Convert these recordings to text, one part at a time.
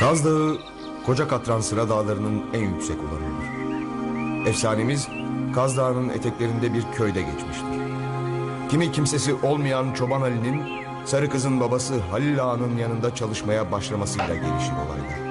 Kaz Dağı, Koca Katran Sıra Dağları'nın en yüksek olanıdır. Efsanemiz Kaz Dağı'nın eteklerinde bir köyde geçmiştir. Kimi kimsesi olmayan Çoban Ali'nin Sarı Kız'ın babası Halil Ağa'nın yanında çalışmaya başlamasıyla gelişir olaylar.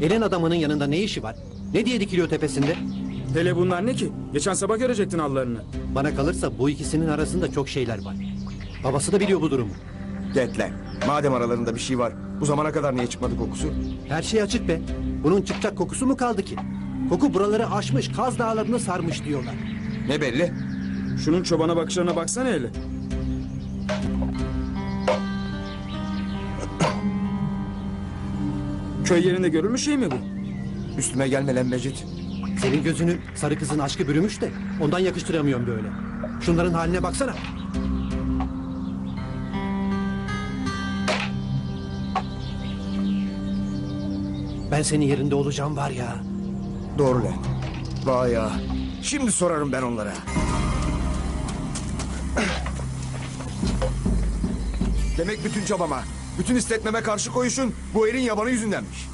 Elin adamının yanında ne işi var? Ne diye dikiliyor tepesinde? Hele bunlar ne ki? Geçen sabah görecektin hallarını. Bana kalırsa bu ikisinin arasında çok şeyler var. Babası da biliyor bu durumu. Get lan. Madem aralarında bir şey var, bu zamana kadar niye çıkmadı kokusu? Her şey açık be. Bunun çıkacak kokusu mu kaldı ki? Koku buraları aşmış, Kaz Dağları'nı sarmış diyorlar. Ne belli? Şunun çobana bakışlarına baksana hele. Köy yerinde görülmüş şey mi bu? Üstüme gelme lan Mecit. Senin gözünü sarı kızın aşkı bürümüş de ondan yakıştıramıyorum böyle. Şunların haline baksana. Ben senin yerinde olacağım var ya. Doğru lan. Vay ya. Şimdi sorarım ben onlara. Demek bütün çabama, bütün istetmeme karşı koyuşun bu erin yabanı yüzündenmiş.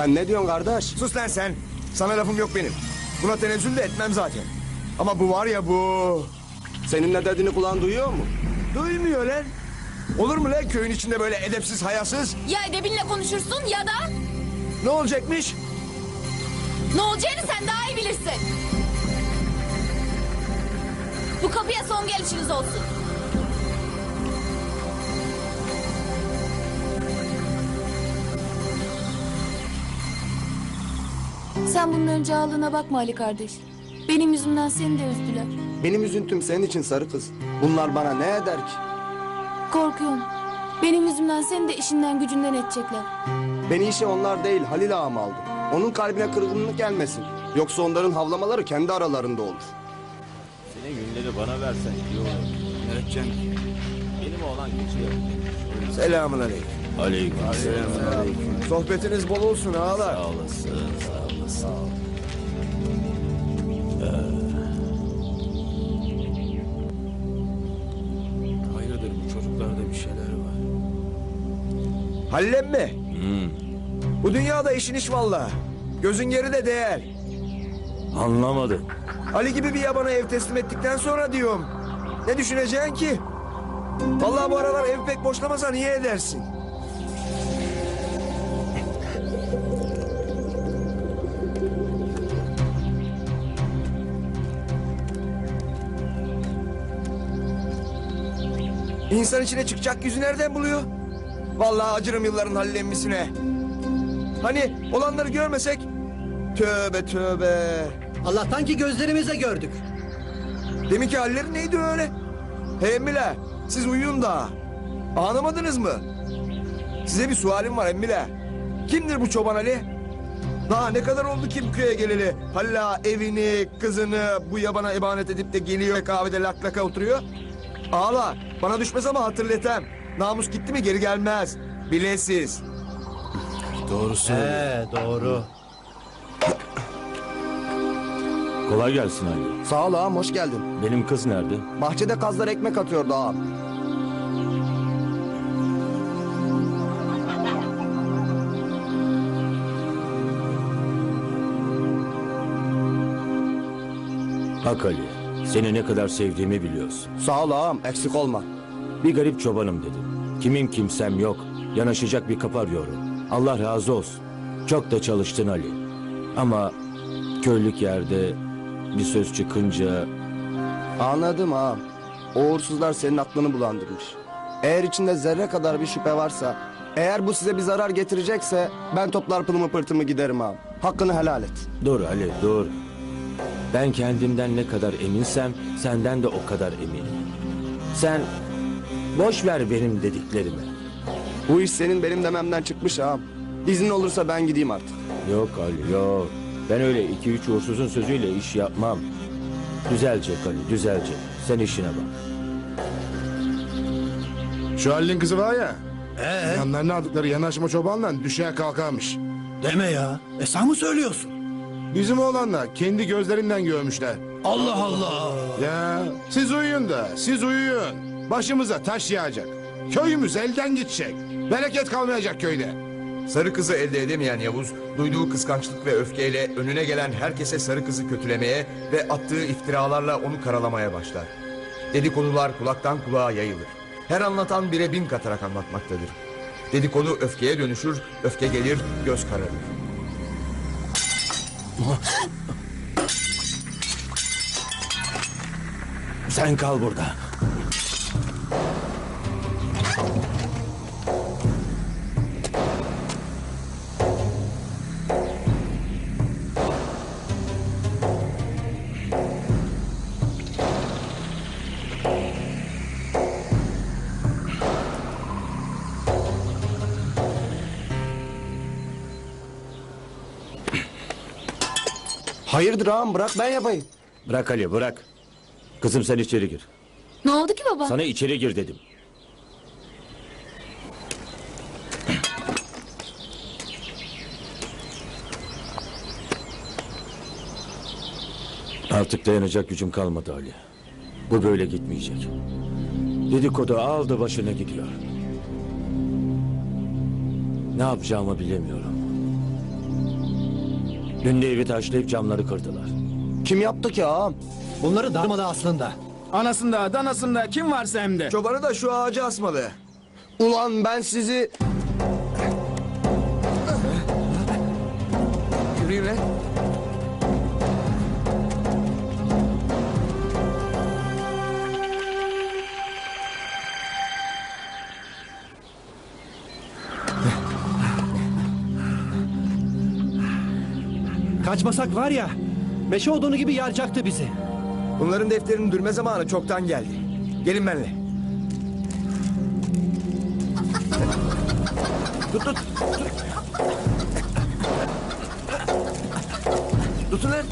Sen ne diyorsun kardeş? Sus lan sen. Sana lafım yok benim. Buna tenezzül de etmem zaten. Ama bu var ya bu. Senin ne dediğini kulağın duyuyor mu? Duymuyor lan. Olur mu lan köyün içinde böyle edepsiz hayasız? Ya edebinle konuşursun ya da Ne olacakmış? ne olacağını sen daha iyi bilirsin. Bu kapıya son gelişiniz olsun. Sen bunun önce ağlığına bakma Ali kardeş. Benim yüzümden seni de üzdüler. Benim üzüntüm senin için sarı kız. Bunlar bana ne eder ki? Korkuyorum. Benim yüzümden seni de işinden gücünden edecekler. Beni işe onlar değil Halil ağam aldı. Onun kalbine kırgınlık gelmesin. Yoksa onların havlamaları kendi aralarında olur. Senin günleri bana versen iyi olur. Evet canım. Benim oğlan geçiyor. Selamun aleyküm. Aleyküm Sohbetiniz bol olsun ağalar. Sağ olasın, sağ olasın. Hayırdır bu çocuklarda bir şeyler var. Hallem mi? Bu dünyada işin iş valla. Gözün geride değer. Anlamadım. Ali gibi bir yabana ev teslim ettikten sonra diyorum. Ne düşüneceksin ki? Vallahi bu aralar ev pek boşlamasa niye edersin? İnsan içine çıkacak yüzü nereden buluyor? Vallahi acırım yılların hallenmesine. Hani olanları görmesek? Tövbe tövbe. Allah'tan ki gözlerimize gördük. Deminki halleri neydi öyle? Hey emmiler, siz uyuyun da. Anlamadınız mı? Size bir sualim var emmiler. Kimdir bu çoban Ali? Daha ne kadar oldu ki bu köye geleli? Halla evini, kızını bu yabana emanet edip de geliyor ve kahvede lak laka oturuyor. Ağla, bana düşmez ama hatırletem. Namus gitti mi geri gelmez. Bilesiz. Doğrusu. He doğru. Kolay gelsin Ali. Sağ ol ağam hoş geldin. Benim kız nerede? Bahçede kazlar ekmek atıyordu ağam. Bak Ali, seni ne kadar sevdiğimi biliyorsun. Sağ ol ağam eksik olma. Bir garip çobanım dedim. Kimim kimsem yok. Yanaşacak bir kapı arıyorum. Allah razı olsun. Çok da çalıştın Ali. Ama köylük yerde bir söz çıkınca Anladım ağam. O uğursuzlar senin aklını bulandırmış. Eğer içinde zerre kadar bir şüphe varsa... Eğer bu size bir zarar getirecekse... Ben toplar pılımı pırtımı giderim ağam. Hakkını helal et. Dur Ali dur. Ben kendimden ne kadar eminsem senden de o kadar eminim. Sen boş ver benim dediklerimi. Bu iş senin benim dememden çıkmış ağam. İzin olursa ben gideyim artık. Yok Ali yok. Ben öyle iki üç uğursuzun sözüyle iş yapmam. Düzelecek Ali düzelecek. Sen işine bak. Şu Halil'in kızı var ya. Yanlarına aldıkları yanaşma çobanla düşeye kalkarmış. Deme ya. E sen mi söylüyorsun? Bizim oğlanlar kendi gözlerinden görmüşler. Allah Allah. Ya siz uyuyun da siz uyuyun. Başımıza taş yağacak. Köyümüz elden gidecek. Bereket kalmayacak köyde. Sarı kızı elde edemeyen Yavuz, duyduğu kıskançlık ve öfkeyle önüne gelen herkese sarı kızı kötülemeye ve attığı iftiralarla onu karalamaya başlar. Dedikodular kulaktan kulağa yayılır. Her anlatan bire bin katarak anlatmaktadır. Dedikodu öfkeye dönüşür, öfke gelir, göz kararır. Sen kal burada. Hayırdır ağam bırak ben yapayım. Bırak Ali bırak. Kızım sen içeri gir. Ne oldu ki baba? Sana içeri gir dedim. Artık dayanacak gücüm kalmadı Ali. Bu böyle gitmeyecek. Dedikodu aldı başına gidiyor. Ne yapacağımı bilemiyorum. Dün de evi taşlayıp camları kırdılar. Kim yaptı ki ağam? Bunları darmadı aslında. Anasında danasında kim varsa hem de. Çobanı da şu ağaca asmalı. Ulan ben sizi... Yürüyün lan. Kaçmasak var ya, meşe odunu gibi yaracaktı bizi. Bunların defterini dürme zamanı çoktan geldi. Gelin benimle. Tut tut. tut. Tutun lan.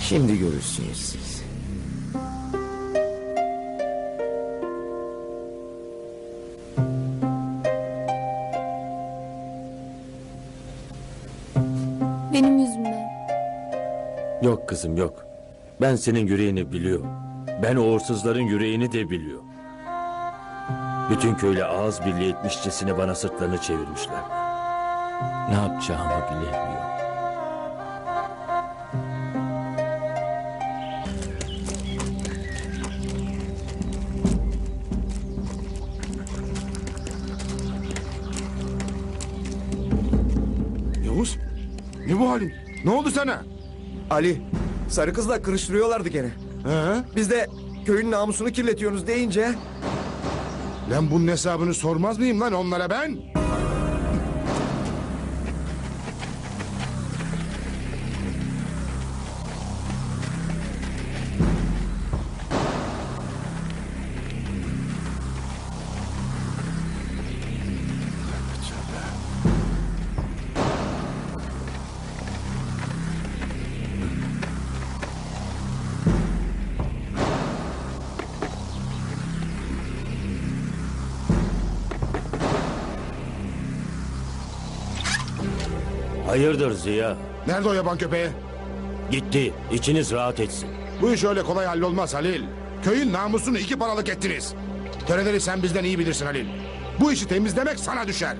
Şimdi görürsünüz siz. Kızım yok. Ben senin yüreğini biliyorum. Ben uğursuzların yüreğini de biliyorum. Bütün köyle ağız birliği etmişçesine bana sırtlarını çevirmişler. Ne yapacağımı bilemiyorum. Yavuz ne bu halin? Ne oldu sana? Ali, sarı kızla kırıştırıyorlardı gene. He? Biz de köyün namusunu kirletiyorsunuz deyince... Lan bunun hesabını sormaz mıyım lan onlara ben? Hayırdır Ziya? Nerede o yaban köpeği? Gitti. İçiniz rahat etsin. Bu iş öyle kolay hallolmaz Halil. Köyün namusunu iki paralık ettiniz. Töreleri sen bizden iyi bilirsin Halil. Bu işi temizlemek sana düşer.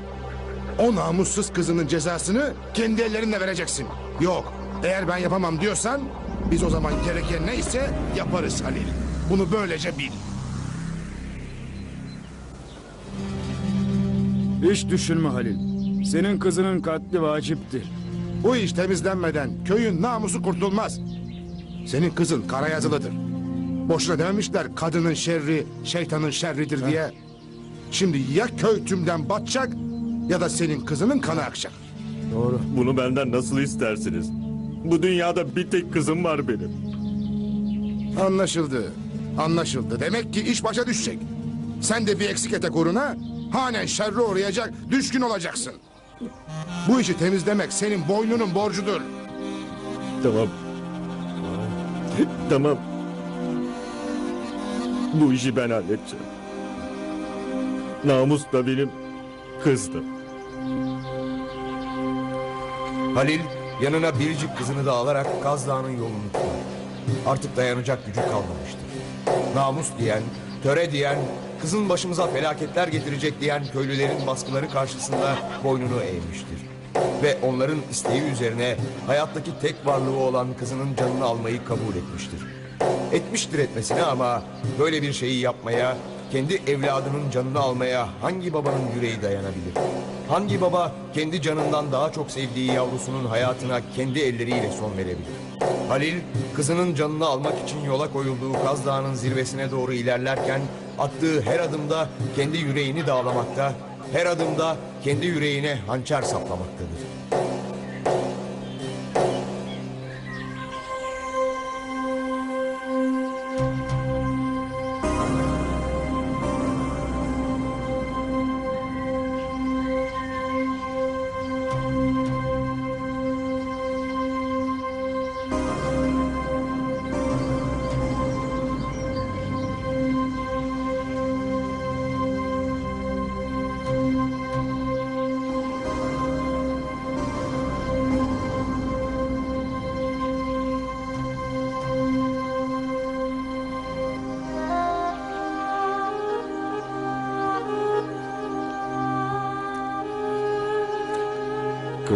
O namussuz kızının cezasını kendi ellerinle vereceksin. Yok, eğer ben yapamam diyorsan biz o zaman gereken neyse yaparız Halil. Bunu böylece bil. Hiç düşünme Halil. Senin kızının katli vaciptir. Bu iş temizlenmeden köyün namusu kurtulmaz. Senin kızın kara yazılıdır. Boşuna dememişler kadının şerri şeytanın şerridir diye. Şimdi ya köy tümden batacak ya da senin kızının kanı akacak. Bunu benden nasıl istersiniz? Bu dünyada bir tek kızım var benim. Anlaşıldı. Anlaşıldı. Demek ki iş başa düşecek. Sen de bir eksik etek uğruna hanen şerri uğrayacak, düşkün olacaksın. Bu işi temizlemek senin boynunun borcudur. Tamam. Tamam. Bu işi ben halledeceğim. Namus da benim, kız da. Halil yanına biricik kızını da alarak Kaz Dağı'nın yolunu tutar. Artık dayanacak gücü kalmamıştır. Namus diyen, töre diyen, kızın başımıza felaketler getirecek diyen köylülerin baskıları karşısında boynunu eğmiştir. Ve onların isteği üzerine hayattaki tek varlığı olan kızının canını almayı kabul etmiştir. Etmiştir etmesine ama böyle bir şeyi yapmaya, kendi evladının canını almaya hangi babanın yüreği dayanabilir? Hangi baba kendi canından daha çok sevdiği yavrusunun hayatına kendi elleriyle son verebilir? Halil kızının canını almak için yola koyulduğu Kaz Dağı'nın zirvesine doğru ilerlerken attığı her adımda kendi yüreğini dağlamakta, her adımda kendi yüreğine hançer saplamaktadır.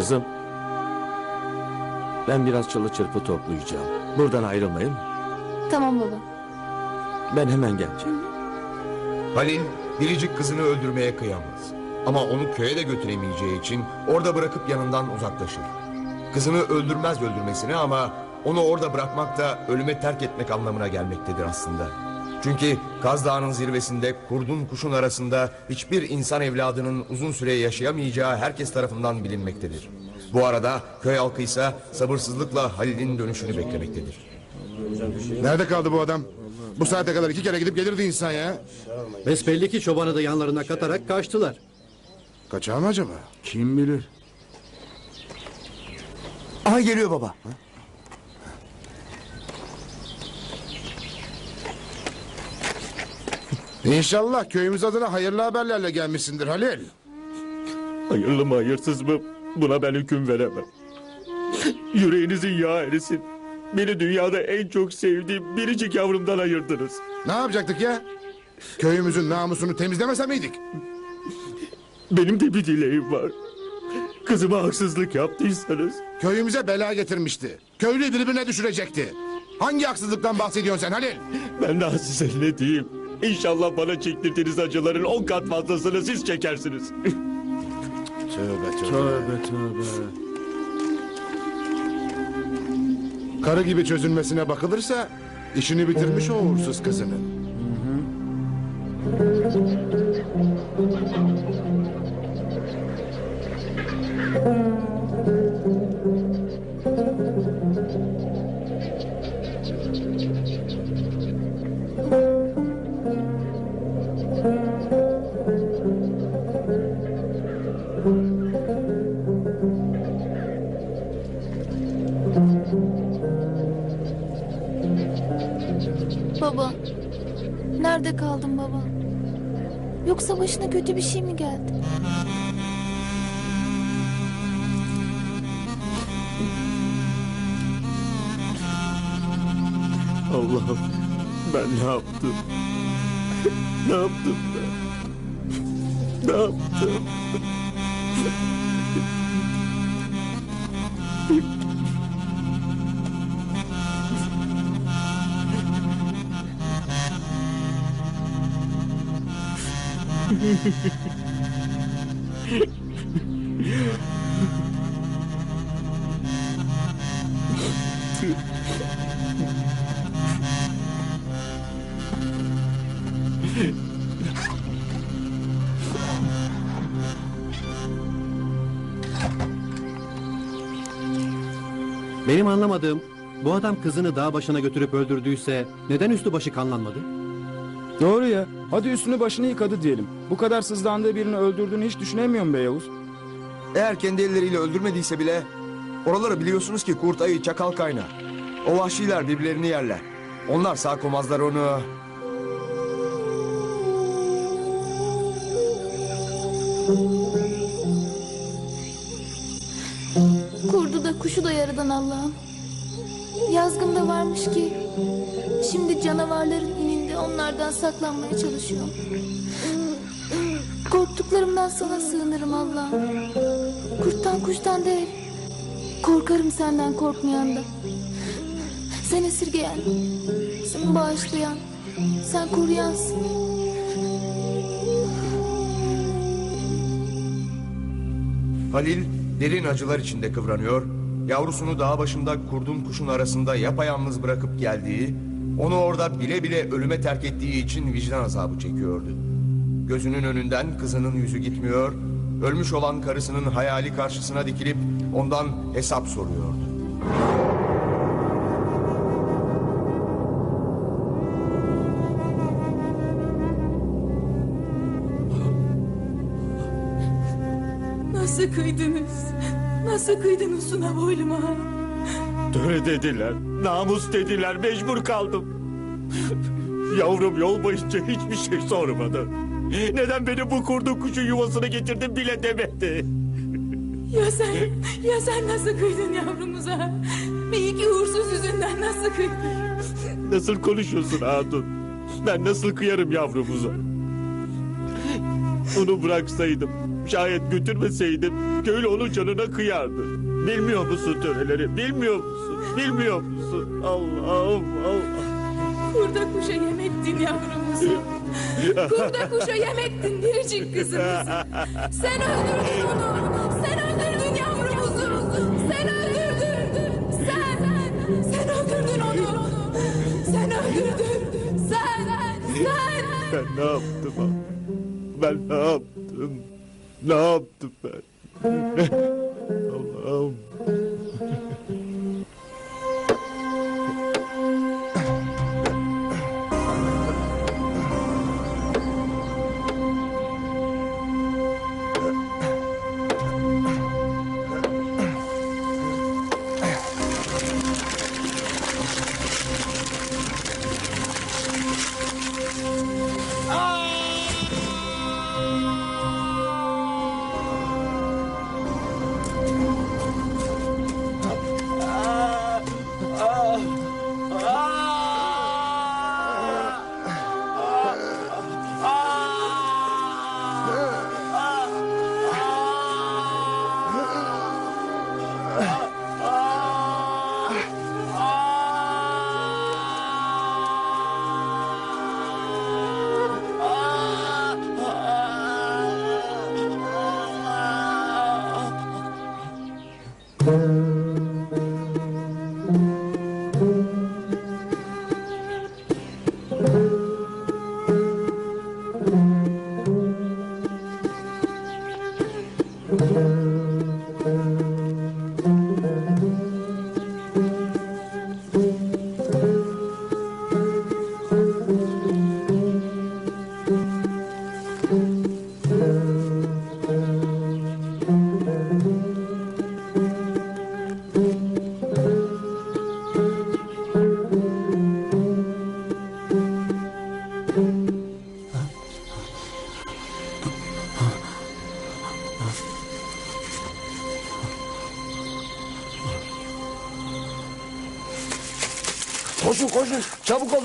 Kızım. Ben biraz çalı çırpı toplayacağım. Buradan ayrılmayın. Tamam baba. Ben hemen geleceğim. Halil biricik kızını öldürmeye kıyamaz. Ama onu köye de götüremeyeceği için orada bırakıp yanından uzaklaşır. Kızını öldürmez öldürmesine ama onu orada bırakmak da ölüme terk etmek anlamına gelmektedir aslında. Çünkü Kaz Dağı'nın zirvesinde kurdun kuşun arasında hiçbir insan evladının uzun süre yaşayamayacağı herkes tarafından bilinmektedir. Bu arada köy halkı ise sabırsızlıkla Halil'in dönüşünü beklemektedir. Nerede kaldı bu adam? Bu saate kadar iki kere gidip gelirdi insan ya. Besbelli ki çobanı da yanlarına katarak kaçtılar. Kaçağı mı acaba? Kim bilir? Aha geliyor baba. İnşallah köyümüz adına hayırlı haberlerle gelmişsindir Halil. Hayırlı mı hayırsız mı? Buna ben hüküm veremem. Yüreğinizin yağı erisin. Beni dünyada en çok sevdiğim biricik yavrumdan ayırdınız. Ne yapacaktık ya? Köyümüzün namusunu temizlemese miydik? Benim de bir dileğim var. Kızıma haksızlık yaptıysanız Köyümüze bela getirmişti. Köylü birbirine düşürecekti. Hangi haksızlıktan bahsediyorsun sen Halil? ben daha size ne diyeyim? İnşallah bana çektirdiğiniz acıların on kat fazlasını siz çekersiniz. Tövbe Tövbe tövbe. Karı gibi çözülmesine bakılırsa işini bitirmiş o uğursuz kızının. Baba. Nerede kaldın baba? Yoksa başına kötü bir şey mi geldi? Allah'ım ben ne yaptım? ne yaptım ben? Ne yaptım? Benim anlamadığım bu adam kızını dağ başına götürüp öldürdüyse neden üstü başı kanlanmadı? Doğru ya. Hadi üstünü başını yıkadı diyelim. Bu kadar sızlandığı birini öldürdüğünü hiç düşünemiyorum be Yavuz. Eğer kendi elleriyle öldürmediyse bile oraları biliyorsunuz ki kurt ayı çakal kaynağı. O vahşiler birbirlerini yerler. Onlar sağ komazlar onu. Kurdu da kuşu da yaradan Allah'ım. Yazgımda varmış ki şimdi canavarların ininde onlardan saklanmaya çalışıyorum. Korktuklarımdan sana sığınırım Allah'ım. Kurttan kuştan değil. Korkarım senden korkmayan da. Sen esirgeyen, sen bağışlayan, sen koruyansın. Halil derin acılar içinde kıvranıyor. Yavrusunu dağ başında kurdun kuşun arasında yapayalnız bırakıp geldiği, onu orada bile bile ölüme terk ettiği için vicdan azabı çekiyordu. Gözünün önünden kızının yüzü gitmiyor, ölmüş olan karısının hayali karşısına dikilip ondan hesap soruyordu. Nasıl kıydınız? Nasıl kıydınız Suna boyluma? Töre dediler, namus dediler, mecbur kaldım. Yavrum yol boyunca hiçbir şey sormadı. Neden beni bu kurdu kuşun yuvasına getirdin bile demedi. Ya sen, ya sen nasıl kıydın yavrumuza? Bir iki uğursuz yüzünden nasıl kıydın? Nasıl konuşuyorsun Hatun? Ben nasıl kıyarım yavrumuza? Onu bıraksaydım, şayet götürmeseydim, köylü onun canına kıyardı. Bilmiyor musun töreleri, bilmiyor musun? Bilmiyor musun? Allah'ım, Allah. Kurda kuşa yem ettin yavrumuzu. Kurda kuşa yem ettin biricik kızımızı. Sen öldürdün onu. Sen öldürdün yavrumuzu. Sen öldürdün. Sen, sen öldürdün onu. Sen öldürdün. Sen, sen. Ben ne yaptım abi? Ben ne yaptım? Ne yaptım ben? Allah'ım.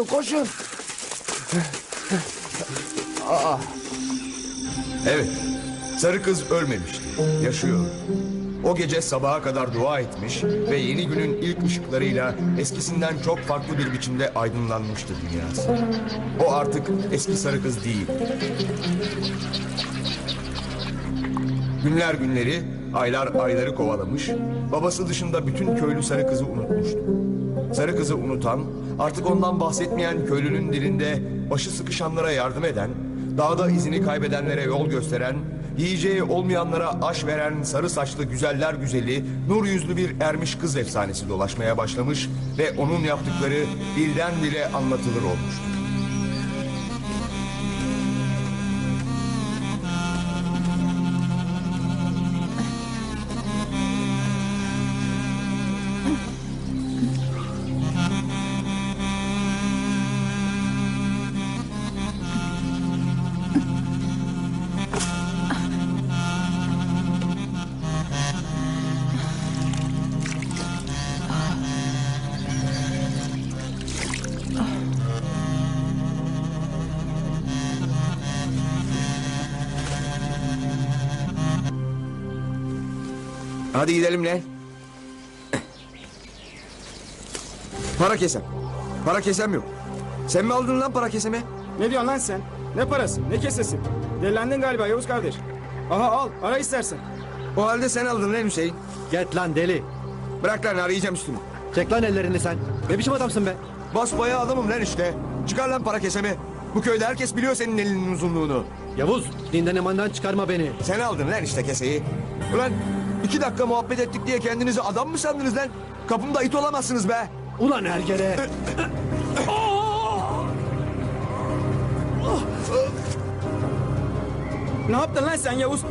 Koşun. Evet, sarı kız ölmemişti, yaşıyor. O gece sabaha kadar dua etmiş ve yeni günün ilk ışıklarıyla eskisinden çok farklı bir biçimde aydınlanmıştı dünyası. O artık eski sarı kız değil. Günler günleri, aylar ayları kovalamış, babası dışında bütün köylü sarı kızı unutmuştu. Sarı kızı unutan, artık ondan bahsetmeyen köylünün dilinde başı sıkışanlara yardım eden, dağda izini kaybedenlere yol gösteren, yiyeceği olmayanlara aş veren sarı saçlı güzeller güzeli, nur yüzlü bir ermiş kız efsanesi dolaşmaya başlamış ve onun yaptıkları dilden dile anlatılır olmuştu. Hadi gidelim lan. Para kesem. Para kesem yok. Sen mi aldın lan para kesemi? Ne diyorsun lan sen? Ne parası? Ne kesesi? Delendin galiba Yavuz kardeş. Aha al ara istersen. O halde sen aldın lan Hüseyin. Get lan deli. Bırak lan arayacağım üstümü. Çek lan ellerini sen. Ne biçim adamsın be? Basbaya adamım lan işte. Çıkar lan para kesemi. Bu köyde herkes biliyor senin elinin uzunluğunu. Yavuz dinden emandan çıkarma beni. Sen aldın lan işte keseyi. Ulan iki dakika muhabbet ettik diye kendinizi adam mı sandınız lan? Kapımda it olamazsınız be. Ulan ergele. Ne yaptın lan sen Yavuz?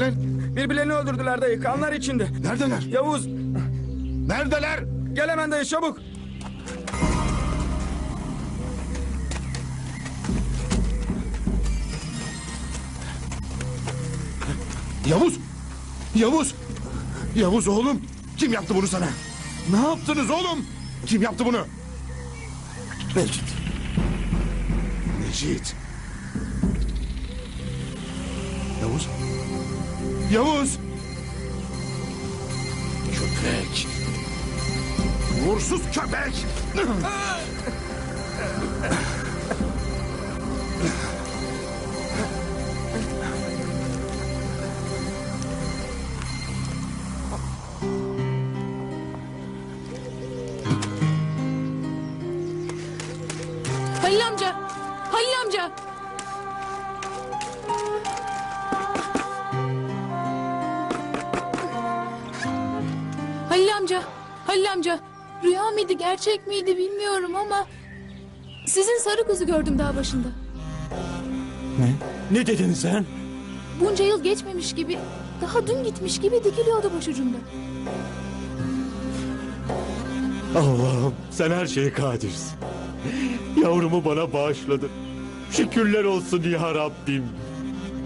Lan? Birbirlerini öldürdüler dayı kanlar içinde. Neredeler? Yavuz Neredeler? gel hemen dayı çabuk. Yavuz! Yavuz! Yavuz oğlum! Kim yaptı bunu sana? Ne yaptınız oğlum? Kim yaptı bunu? Necit. Necit. Yavuz. Yavuz. Köpek. Uğursuz köpek. Halil amca. Amca. Rüya mıydı gerçek miydi bilmiyorum ama... Sizin sarı kızı gördüm dağ başında. Ne dedin sen? Bunca yıl geçmemiş gibi... Daha dün gitmiş gibi dikiliyordu başucumda. Allah'ım sen her şeye kadirsin. Yavrumu bana bağışladın. Şükürler olsun ya Rabbim.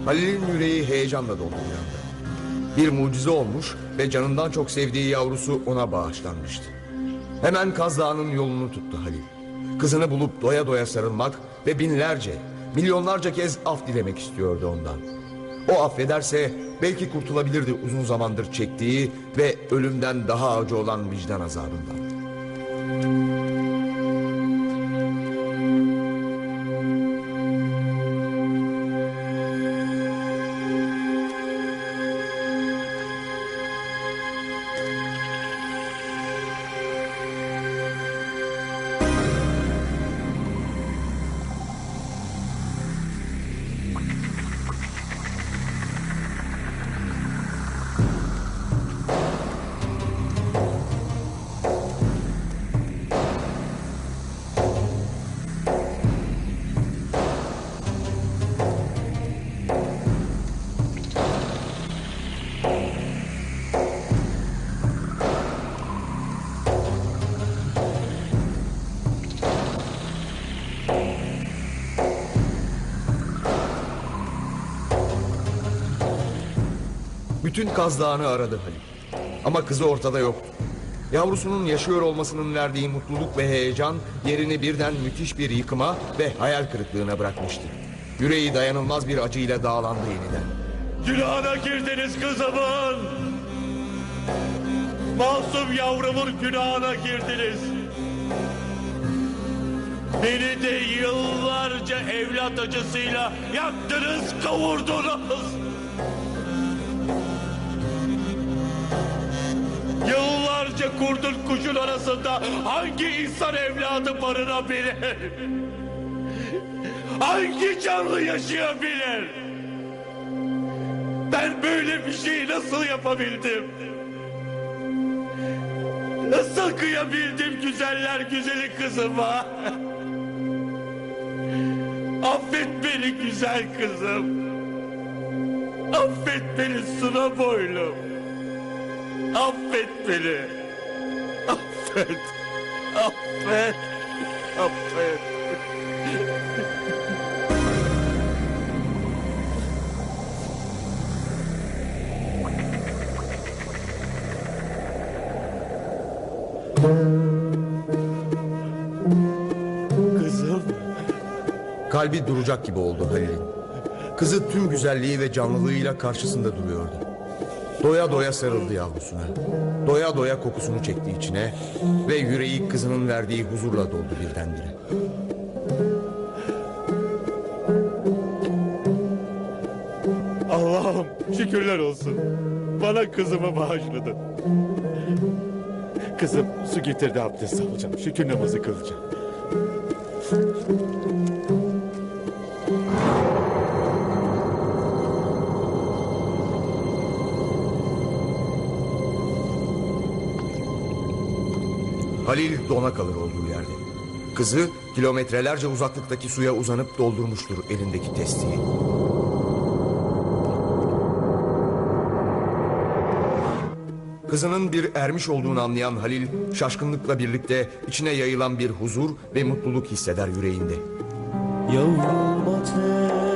Halil'in yüreği heyecanla doldu bir anda. Bir mucize olmuş ve canından çok sevdiği yavrusu ona bağışlanmıştı. Hemen Kaz Dağı'nın yolunu tuttu Halil. Kızını bulup doya doya sarılmak ve binlerce, milyonlarca kez af dilemek istiyordu ondan. O affederse belki kurtulabilirdi uzun zamandır çektiği ve ölümden daha acı olan vicdan azabından. Bütün Kaz Dağı'nı aradı Halil. Ama kızı ortada yoktu. Yavrusunun yaşıyor olmasının verdiği mutluluk ve heyecan yerini birden müthiş bir yıkıma ve hayal kırıklığına bırakmıştı. Yüreği dayanılmaz bir acıyla dağlandı yeniden. Günahına girdiniz kızımın. Masum yavrumun günahına girdiniz. Beni de yıllarca evlat acısıyla yaktınız, kavurdunuz. Yıllarca kurdun kuşun arasında hangi insan evladı barınabilir? Hangi canlı yaşayabilir? Ben böyle bir şeyi nasıl yapabildim? Nasıl kıyabildim güzeller güzeli kızıma? Affet beni güzel kızım. Affet beni suna boylum. Affet beni. Affet. Affet. Affet. Kızım. Kalbi duracak gibi oldu Halil'in. Kızı tüm güzelliği ve canlılığıyla karşısında duruyordu. Doya doya sarıldı yavrusuna. Doya doya kokusunu çekti içine ve yüreği kızının verdiği huzurla doldu birdenbire. Allah'ım şükürler olsun. Bana kızımı bağışladın. Kızım su getirdi abdest alacağım. Şükür namazı kılacağım. Halil dona kalır olduğu yerde. Kızı kilometrelerce uzaklıktaki suya uzanıp doldurmuştur elindeki testiyi. Kızının bir ermiş olduğunu anlayan Halil şaşkınlıkla birlikte içine yayılan bir huzur ve mutluluk hisseder yüreğinde. Yavrum ateşine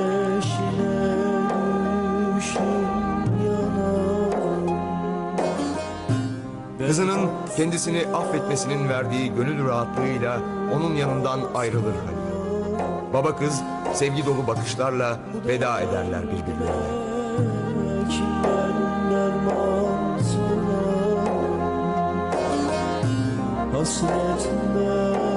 Kızının kendisini affetmesinin verdiği gönül rahatlığıyla onun yanından ayrılır Halil. Baba kız sevgi dolu bakışlarla veda ederler birbirlerine. Hasretinden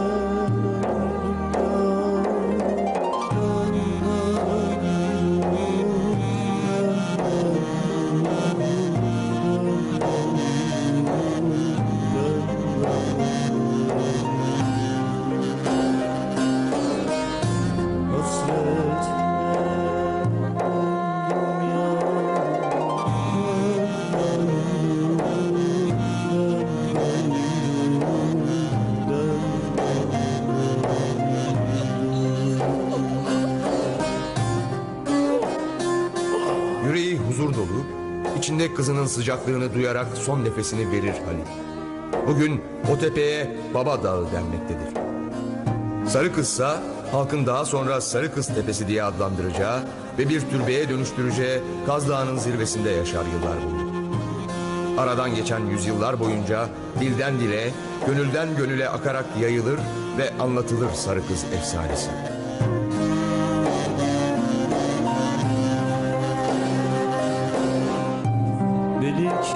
Yüreği huzur dolu, içinde kızının sıcaklığını duyarak son nefesini verir Halil. Bugün o tepeye Baba Dağı denmektedir. Sarı kızsa halkın daha sonra Sarı Kız Tepesi diye adlandıracağı ve bir türbeye dönüştüreceği Kaz Dağı'nın zirvesinde yaşar yıllar boyu. Aradan geçen yüzyıllar boyunca dilden dile, gönülden gönüle akarak yayılır ve anlatılır Sarı Kız efsanesi.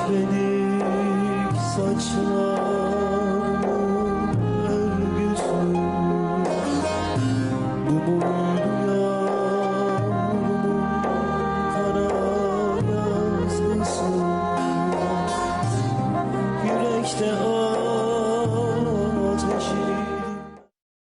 Belik belik